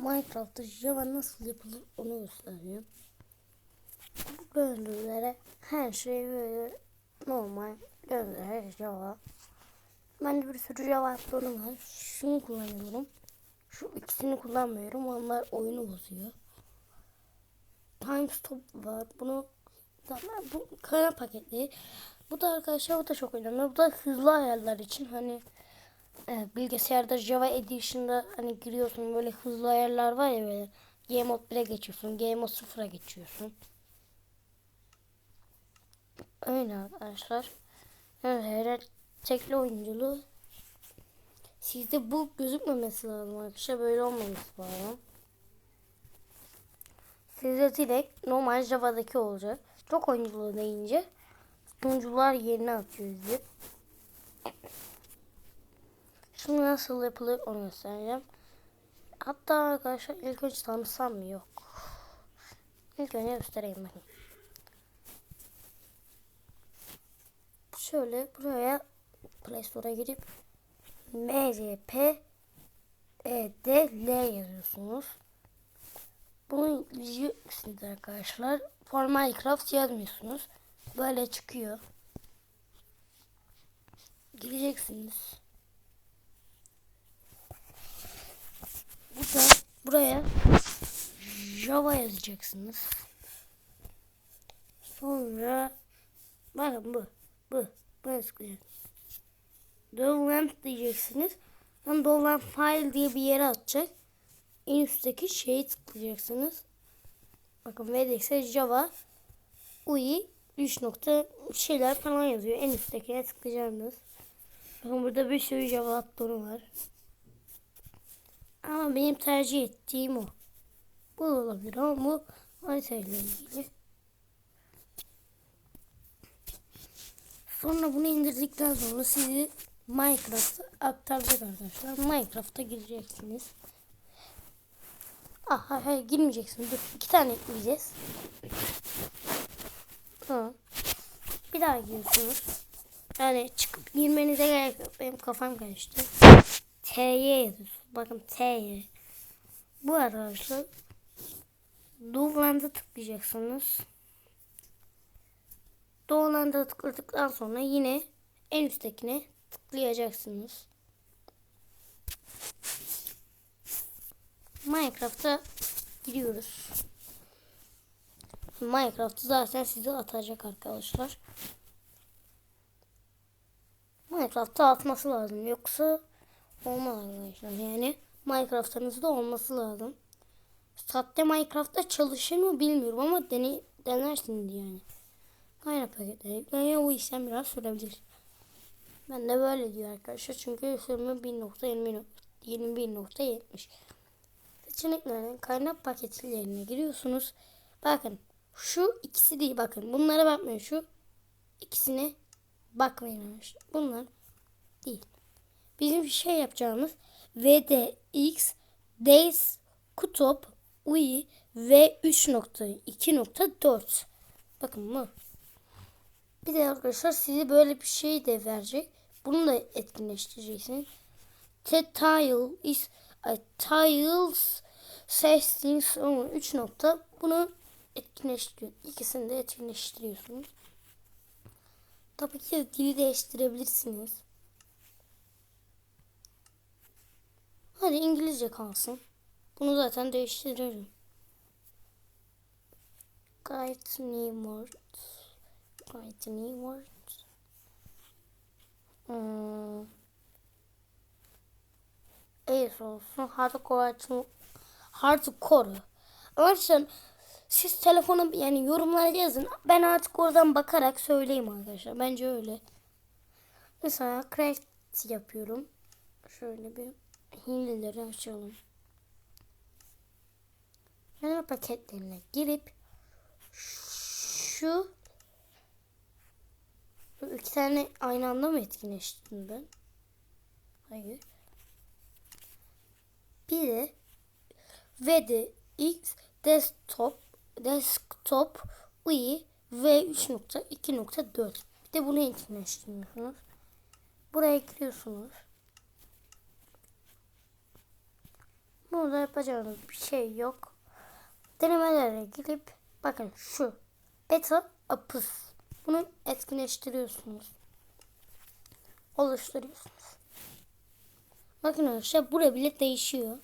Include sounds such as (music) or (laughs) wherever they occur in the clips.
Minecraft'ta Java nasıl yapılır onu göstereceğim. Bu görüntülere her şey böyle normal görüntüler Java. Ben de bir sürü Java app'larım var. Şunu kullanıyorum. Şu ikisini kullanmıyorum. Onlar oyunu bozuyor. Time Stop var. Bunu tamam bu kara paketli. Bu da arkadaşlar bu da çok önemli. Bu da hızlı ayarlar için hani e, bilgisayarda Java Edition'da hani giriyorsun böyle hızlı ayarlar var ya böyle Game Mode 1'e geçiyorsun, Game Mode 0'a geçiyorsun. Öyle arkadaşlar. Evet, her tekli oyunculuğu sizde bu gözükmemesi lazım arkadaşlar. Böyle olmaması lazım. Sizde direkt normal Java'daki olacak. Çok oyunculuğu deyince sunucular yerine atıyor bizi. Şimdi nasıl yapılır onu göstereceğim. Hatta arkadaşlar ilk önce tanısam? Yok. İlk önce göstereyim bakın. Şöyle buraya Play Store'a girip MCP EDL yazıyorsunuz. Bunu yükleyeceksiniz arkadaşlar. For Minecraft yazmıyorsunuz. Böyle çıkıyor. Gireceksiniz. Burada buraya Java yazacaksınız. Sonra bakın bu bu bu sıkacak. Download diyeceksiniz. Ben download file diye bir yere atacak. En üstteki şeyi tıklayacaksınız. Bakın VDX'e Java UI 3 nokta şeyler falan yazıyor. En üsttekine tıklayacaksınız. Bakın burada bir sürü Java app'ları var. Ama benim tercih ettiğim o. Bu olabilir ama bu haritayla ilgili. Sonra bunu indirdikten sonra sizi Minecraft'a aktaracak arkadaşlar. Minecraft'a gireceksiniz. Ah hayır, girmeyeceksiniz. Dur iki tane ekleyeceğiz. Tamam. Bir daha giriyorsunuz. Yani çıkıp girmenize gerek yok. Benim kafam karıştı. T'ye yazıyorsunuz. Bakın T'ye. Bu arkadaşlar Doğuland'a tıklayacaksınız. Doğuland'a tıkladıktan sonra yine en üsttekine tıklayacaksınız. Minecraft'a giriyoruz. Minecraft zaten sizi atacak arkadaşlar. Minecraft'ta atması lazım. Yoksa olmaz arkadaşlar. Yani Minecraft'ınızda olması lazım. Sahte Minecraft'ta çalışır mı bilmiyorum ama dene, denersiniz yani. Kaynak paketleri yüklemeye o işlem biraz sürebilir. Ben de böyle diyor arkadaşlar. Çünkü sürümü 1.21.70 seçeneklerden kaynak paketlerine giriyorsunuz. Bakın şu ikisi değil bakın. Bunlara bakmayın. Şu ikisine bakmayın arkadaşlar. Bunlar değil. Bizim şey yapacağımız VDX Days Kutop UI V3.2.4 Bakın bu. Bir de arkadaşlar size böyle bir şey de verecek. Bunu da etkinleştireceksiniz. The tile is a tiles settings 3 nokta. Bunu etkinleştiriyor. İkisini de etkinleştiriyorsunuz. Tabii ki dili değiştirebilirsiniz. Hadi İngilizce kalsın. Bunu zaten değiştiririm. Guide new words. Guide new words. Hmm. Ace olsun. Hardcore. Hardcore. Arkadaşlar siz telefona yani yorumlara yazın. Ben artık oradan bakarak söyleyeyim arkadaşlar. Bence öyle. Mesela craft yapıyorum. Şöyle bir hileleri açalım. Yanma paketlerine girip şu iki tane aynı anda mı etkinleştirdim ben? Hayır. Bir de VDX desktop desktop UI V3.2.4 bir de bunu etkinleştiriyorsunuz. Buraya giriyorsunuz. Bu Burada yapacağınız bir şey yok. Denemelere gidip bakın şu beta apis. Bunu etkinleştiriyorsunuz. Oluşturuyorsunuz. Bakın arkadaşlar buraya bile değişiyor.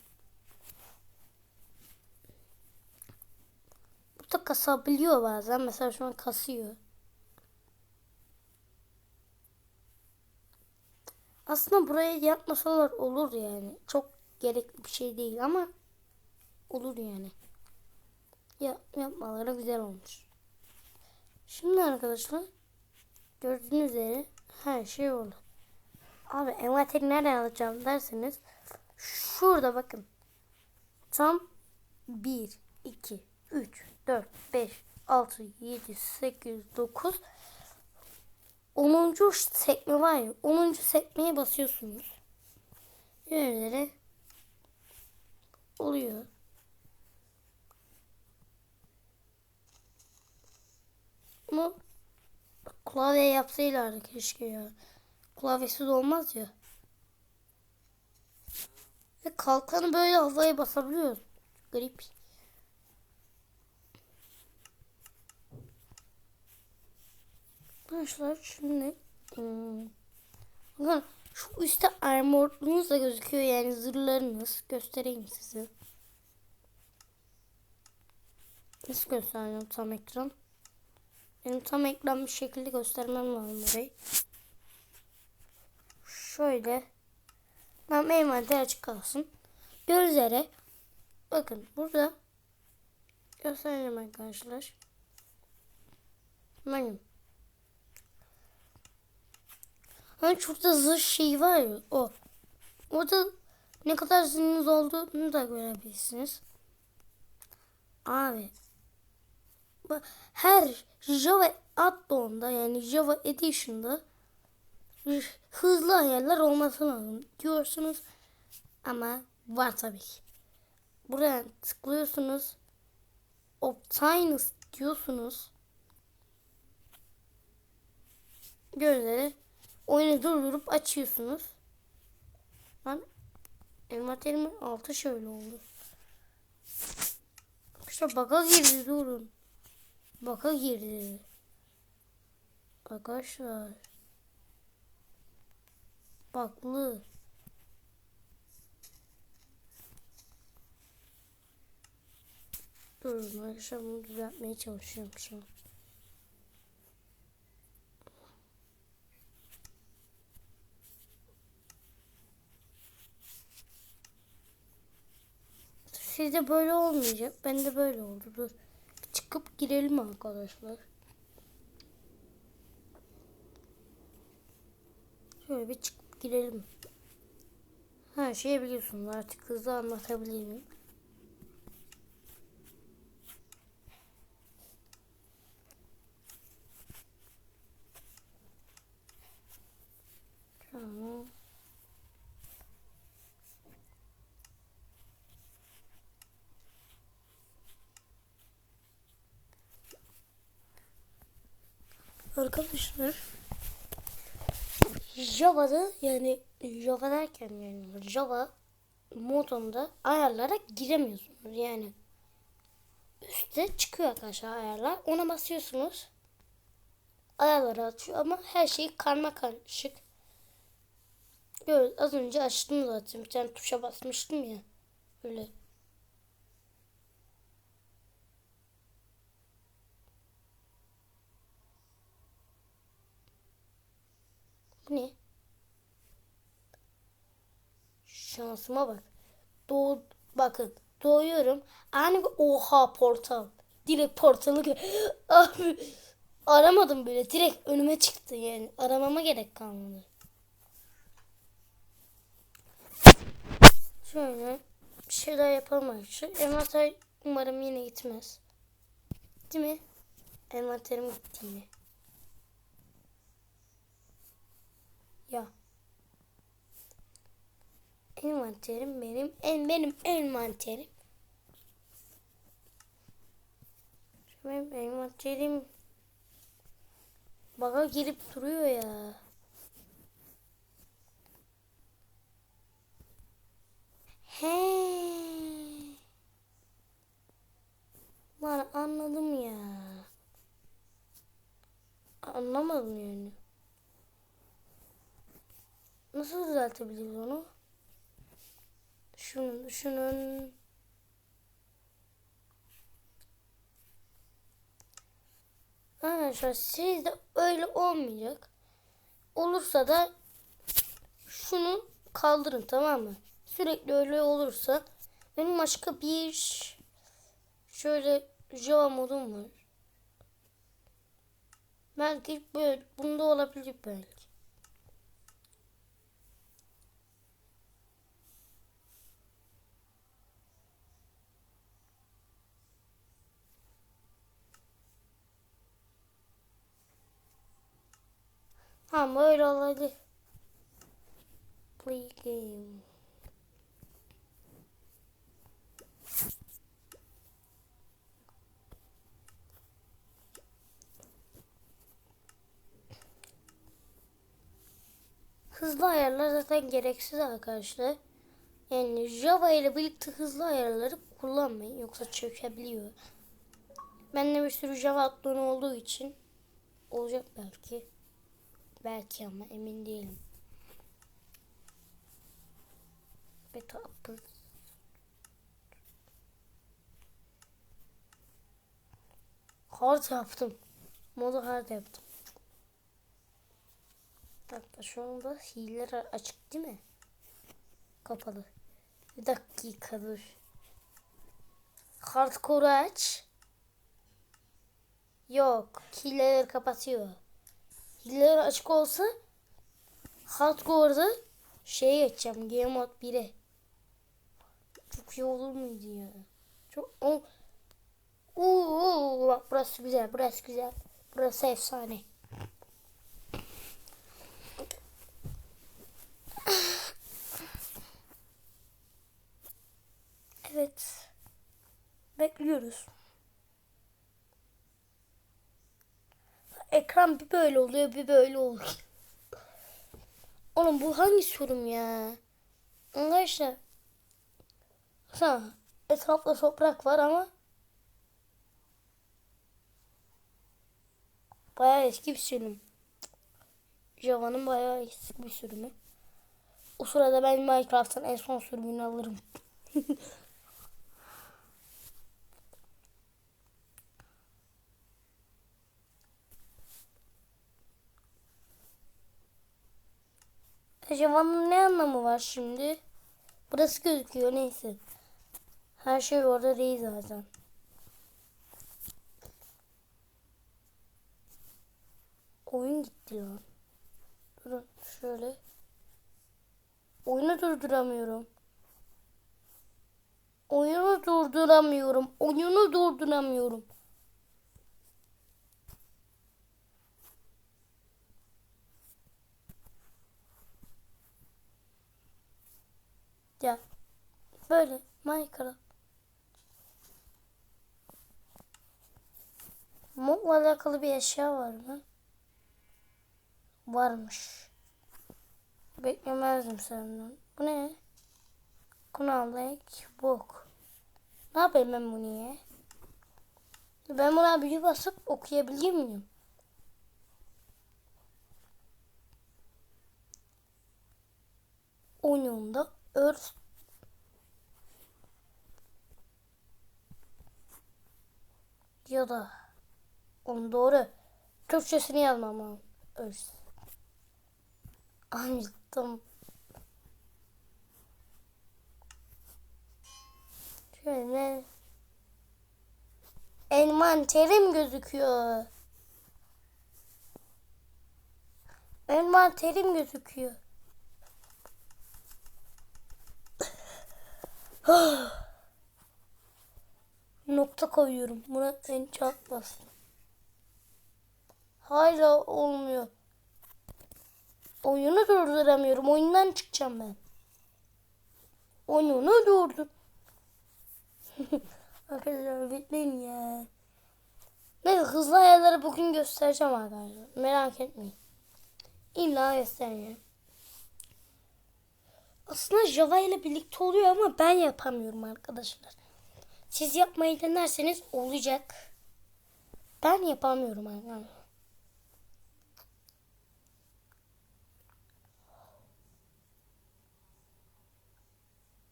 Burada kasabiliyor bazen. Mesela şu an kasıyor. Aslında buraya yapmasalar olur yani. Çok gerekli bir şey değil ama olur yani. Ya, yapmaları güzel olmuş. Şimdi arkadaşlar gördüğünüz üzere her şey oldu. Abi envateri nereden alacağım derseniz şurada bakın. Tam 1, 2, 3, 4, 5, 6, 7, 8, 9 10. sekme var ya 10. sekmeye basıyorsunuz. Yerlere oluyor. Ama klavye yapsaylardı keşke ya. Klavyesiz olmaz ya. Ve kalkanı böyle havaya basabiliyoruz. Garip. Arkadaşlar şimdi hmm, şu üstte armorunuz da gözüküyor yani zırhlarınız. Göstereyim size. Nasıl göstereceğim tam ekran? Benim tam ekran bir şekilde göstermem lazım orayı. Şöyle. Ben envanter açık kalsın. Göz üzere. Bakın burada göstereceğim arkadaşlar. Benim. Hani şurada zırh şey var ya o. Orada ne kadar zırhınız olduğunu da görebilirsiniz. Abi. Her Java add-on'da yani Java Edition'da hızlı ayarlar olması lazım diyorsunuz. Ama var tabii ki. Buraya tıklıyorsunuz. Optimus diyorsunuz. Gözleri oyunu durdurup açıyorsunuz. Ben envanterimin altı şöyle oldu. İşte baka girdi durun. Baka girdi. Arkadaşlar. Baklı. Durun arkadaşlar bunu düzeltmeye çalışıyorum şu. Sizde böyle olmayacak. Ben de böyle oldu. Dur. Çıkıp girelim arkadaşlar. Şöyle bir çıkıp girelim. Her şeyi biliyorsunuz artık hızlı anlatabilirim. Tamam. Arkadaşlar Java'da yani Java derken yani Java modunda ayarlara giremiyorsunuz. Yani üstte çıkıyor arkadaşlar ayarlar. Ona basıyorsunuz. Ayarları açıyor ama her şey karma karışık. Böyle az önce açtım zaten. Bir tane tuşa basmıştım ya. Böyle Ne? Şansıma bak. Doğ bakın doğuyorum. Bir oha portal. Direkt portalı (gasps) Abi aramadım böyle. Direkt önüme çıktı yani. Aramama gerek kalmadı. Şöyle bir şey daha yapalım arkadaşlar. Envanter umarım yine gitmez. Değil mi? Envanterim gitti yine. envanterim benim en benim envanterim. Şu benim envanterim baga girip duruyor ya. He. Lan anladım ya. Anlamadım yani. Nasıl düzeltebiliriz onu? Şunu düşünün. Arkadaşlar sizde öyle olmayacak. Olursa da şunu kaldırın tamam mı? Sürekli öyle olursa benim başka bir şöyle Java modum var. Belki böyle bunda olabilir belki. Ha böyle olabilir. Play game. Hızlı ayarlar zaten gereksiz arkadaşlar. Yani Java ile birlikte hızlı ayarları kullanmayın yoksa çökebiliyor. Bende bir sürü Java atlonu olduğu için olacak belki. Belki ama emin değilim. Beta upload. Hard yaptım. Modu hard yaptım. Hatta şu anda hileler açık değil mi? Kapalı. Bir dakika dur. Hardcore aç. Yok. Hileleri kapatıyor. Hileler açık olsa Hardcore'da şeye geçeceğim. Game Mode 1'e. Çok iyi olur muydu ya? Çok o Uuu bak burası güzel. Burası güzel. Burası efsane. Evet. Bekliyoruz. Ekran bir böyle oluyor bir böyle oluyor. Oğlum bu hangi sorum ya? Arkadaşlar. Ha, etrafta toprak var ama bayağı eski bir sürüm. Java'nın bayağı eski bir sürümü. O sırada ben Minecraft'ın en son sürümünü alırım. (laughs) Java'nın ne anlamı var şimdi? Burası gözüküyor neyse. Her şey orada değil zaten. Oyun gitti lan. Durun şöyle. Oyunu durduramıyorum. Oyunu durduramıyorum. Oyunu durduramıyorum. Ya böyle Minecraft. Modla alakalı bir eşya var mı? Varmış. Beklemezdim senden. Bu ne? Kunalek bok. Ne yapayım ben bunu ya? Ben buna büyü basıp okuyabiliyor muyum? Oyununda örs ya da onu doğru Türkçesini yazmam lazım. Örs. Anladım. Şöyle. Envanterim gözüküyor. Envanterim gözüküyor. (gasps) Nokta koyuyorum. Buna enchant bastım. Hala olmuyor. Oyunu durduramıyorum. Oyundan çıkacağım ben. Oyunu durdur. (laughs) Arkadaşlar bekleyin ya. Neyse hızlı ayarları bugün göstereceğim arkadaşlar. Merak etmeyin. İlla göstereceğim. Aslında Java ile birlikte oluyor ama ben yapamıyorum arkadaşlar. Siz yapmayı denerseniz olacak. Ben yapamıyorum arkadaşlar.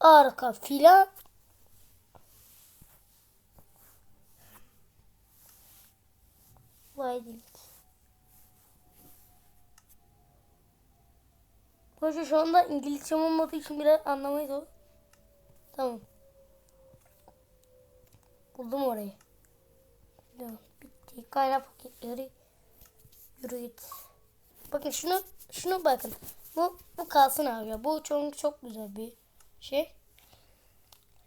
Arka filan Vay değil. Hoca şu anda İngilizcem olmadığı için biraz anlamayız o. Tamam. Buldum orayı. Tamam, bitti. Kaynak paketleri. Yürü git. Bakın şunu şunu bakın. Bu bu kalsın abi. Bu çok çok güzel bir şey.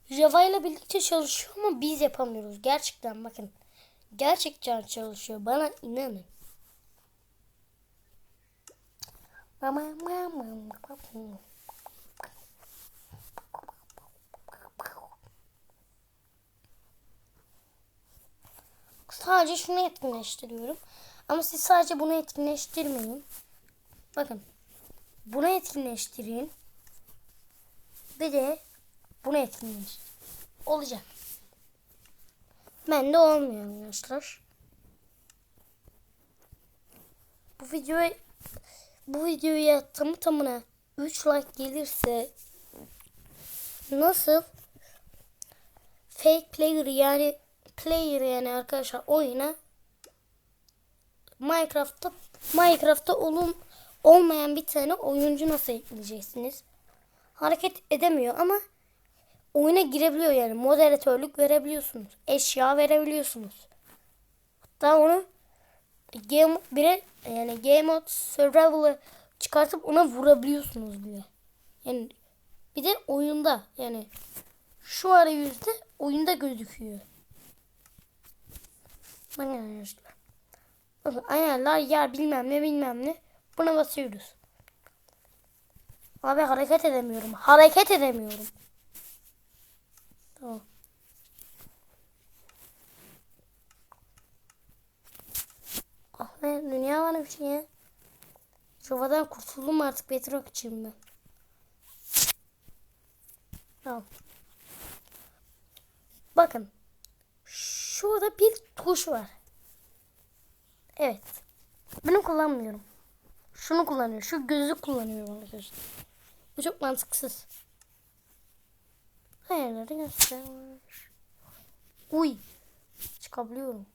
Java ile birlikte çalışıyor ama biz yapamıyoruz. Gerçekten bakın. Gerçekten çalışıyor. Bana inanın. Sadece şunu etkinleştiriyorum. Ama siz sadece bunu etkinleştirmeyin. Bakın. Bunu etkinleştirin. Bir de bunu etkinleştirin. Olacak. Ben de olmuyor arkadaşlar. Bu videoyu bu videoya tamı tamına 3 like gelirse nasıl fake player yani player yani arkadaşlar oyuna Minecraft'ta Minecraft'ta olum olmayan bir tane oyuncu nasıl ekleyeceksiniz? Hareket edemiyor ama oyuna girebiliyor yani moderatörlük verebiliyorsunuz. Eşya verebiliyorsunuz. Hatta onu game bire yani game mode survival'ı çıkartıp ona vurabiliyorsunuz bile. Yani bir de oyunda yani şu arayüzde oyunda gözüküyor. Bakın arkadaşlar. Bakın ayarlar yer bilmem ne bilmem ne. Buna basıyoruz. Abi hareket edemiyorum. Hareket edemiyorum. Tamam. Be dünya var bir şey ya. Şovadan kurtuldum artık Bedrock için ben. Tamam. Bakın. Şurada bir tuş var. Evet. Bunu kullanmıyorum. Şunu kullanıyorum. Şu gözü kullanıyorum arkadaşlar. Bu çok mantıksız. Hayırları göster. Uy. Çıkabiliyorum.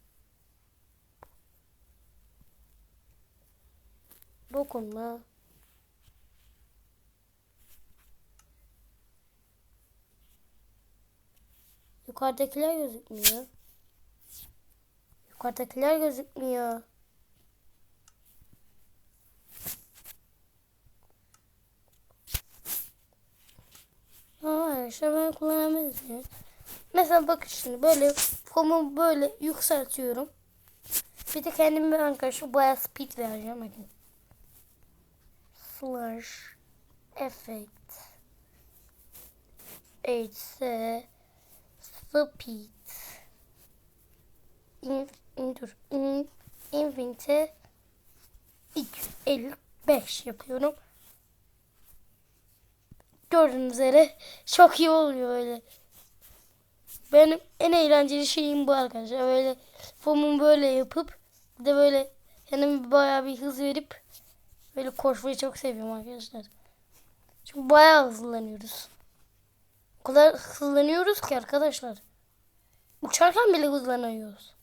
Dokunma. Yukarıdakiler gözükmüyor. Yukarıdakiler gözükmüyor. İşte ben kullanabilirim. Mesela bak şimdi böyle fomu böyle yükseltiyorum. Bir de kendime arkadaşlar bayağı speed vereceğim. Bakın. Slash effect 8 speed in, in, dur, in, infinite 255 yapıyorum. Gördüğünüz üzere çok iyi oluyor öyle. Benim en eğlenceli şeyim bu arkadaşlar. Böyle fomumu böyle yapıp de böyle kendime bayağı bir hız verip böyle koşmayı çok seviyorum arkadaşlar. Çünkü bayağı hızlanıyoruz. O kadar hızlanıyoruz ki arkadaşlar. Uçarken bile hızlanıyoruz.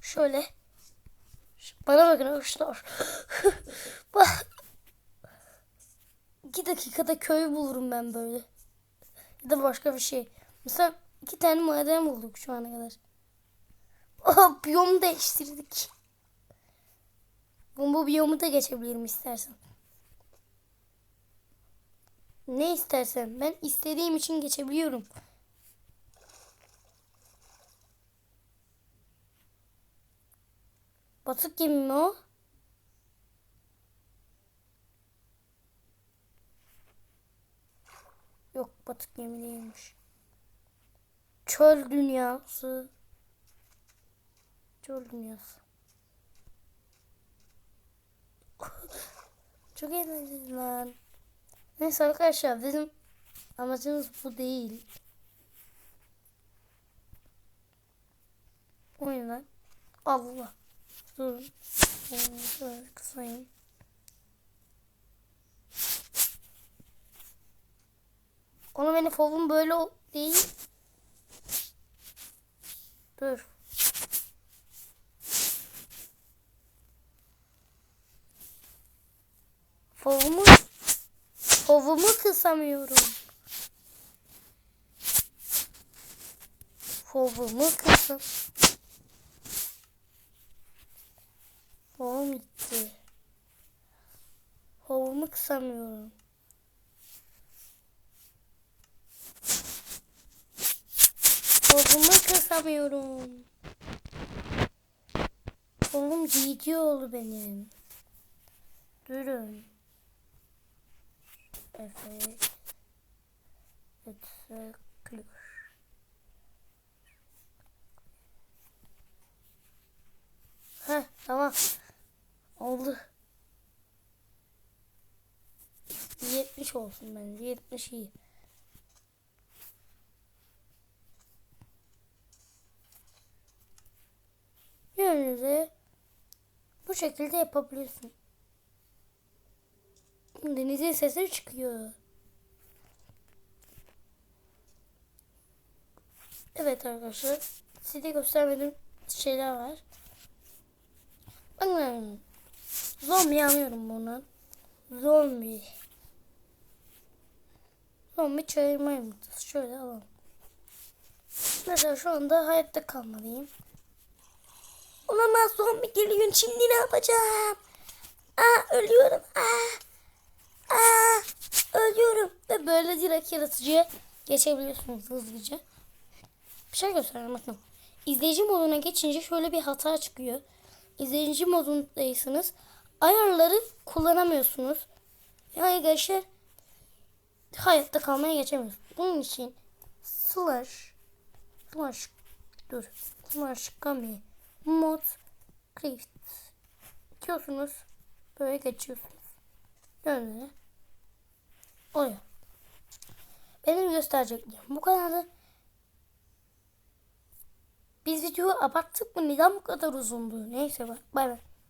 Şöyle. Bana bakın arkadaşlar. (laughs) iki dakikada köy bulurum ben böyle. Ya da başka bir şey. Mesela iki tane maden bulduk şu ana kadar. (laughs) Biyom değiştirdik. Bu biyomu da geçebilirim istersen. Ne istersen. Ben istediğim için geçebiliyorum. Batık gemi mi o? Yok batık gemi değilmiş. Çöl dünyası. Çöl dünyası. (laughs) Çok eğlenceli lan. Neyse arkadaşlar bizim amacımız bu değil. O yüzden Allah. Dur. Şöyle kısayım. Onu benim fobum böyle değil. Dur. Fovumu Fovumu kısamıyorum. Fovumu kısam. Fovum gitti. Fovumu kısamıyorum. Fovumu kısamıyorum. Fovum cici oldu benim. Durun. Evet. Etkiliyor. Heh tamam. Oldu. 70 olsun bence. 70 iyi. Yönünüzü bu şekilde yapabilirsin. Denizin sesi çıkıyor. Evet arkadaşlar. Size göstermediğim şeyler var. Bakın. Zombi alıyorum bunu. Zombi. Zombi çayırma yumurtası. Şöyle alalım. Mesela şu anda hayatta kalmalıyım. Olamaz zombi geliyor. Şimdi ne yapacağım? Aa ölüyorum. Aa. Böyle direkt yaratıcıya geçebiliyorsunuz hızlıca. Bir şey göstereyim bakın. İzleyici moduna geçince şöyle bir hata çıkıyor. İzleyici modundaysanız ayarları kullanamıyorsunuz. Yani arkadaşlar hayatta kalmaya geçemiyorsunuz. Bunun için slash slash dur slash kami mod craft diyorsunuz. Böyle geçiyorsunuz. Böyle. Oluyor. Benim göstereceklerim bu kadardı. Biz videoyu abarttık mı? Neden bu kadar uzundu? Neyse. Bay bay.